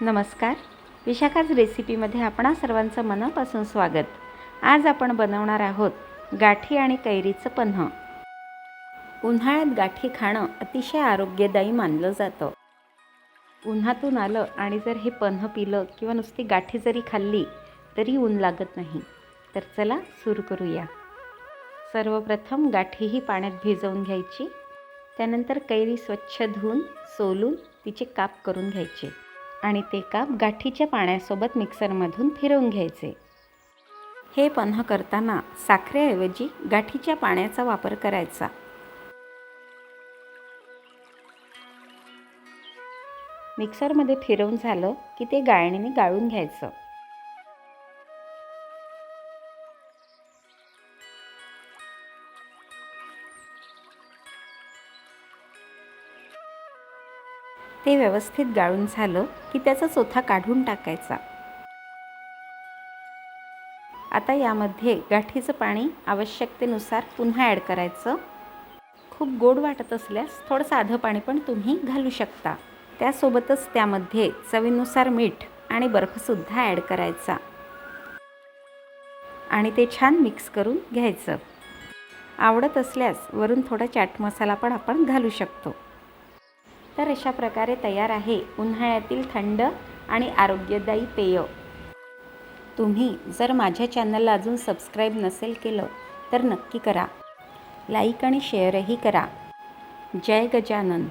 नमस्कार. विशाखाच रेसिपीमध्ये आपणा सर्वांचं मनापासून स्वागत. आज आपण बनवणार आहोत गाठी आणि कैरीचं पन्ह. उन्हाळ्यात गाठी खाणं अतिशय आरोग्यदायी मानलं जातं. उन्हातून आलं आणि जर हे पन्ह पिलं किंवा नुसती गाठी जरी खाल्ली तरी ऊन लागत नाही. तर चला सुरू करूया. सर्वप्रथम गाठी ही पाण्यात भिजवून घ्यायची. त्यानंतर कैरी स्वच्छ धुवून सोलून तिचे काप करून घ्यायचे. आणि ते काप गाठीच्या पाण्यासोबत मिक्सरमधून फिरवून घ्यायचे. हे पन्ह करताना साखरेऐवजी गाठीच्या पाण्याचा वापर करायचा. मिक्सरमध्ये फिरवून झालं की ते गाळणीने गाळून घ्यायचं. ते व्यवस्थित गाळून झालं की त्याचा चोथा काढून टाकायचा. आता यामध्ये गाठीचं पाणी आवश्यकतेनुसार पुन्हा ॲड करायचं. खूप गोड वाटत असल्यास थोडं साधं पाणी पण तुम्ही घालू शकता. त्यासोबतच त्यामध्ये चवीनुसार मीठ आणि बर्फसुद्धा ॲड करायचा. आणि ते छान मिक्स करून घ्यायचं. आवडत असल्यास वरून थोडा चाट मसाला पण आपण घालू शकतो. तर अशा प्रकारे तयार आहे उन्हाळ्यातील थंड आणि आरोग्यदायी पेय. तुम्ही जर माझ्या चॅनलला अजून सबस्क्राईब नसेल केलं तर नक्की करा. लाईक आणि शेअरही करा. जय गजानन.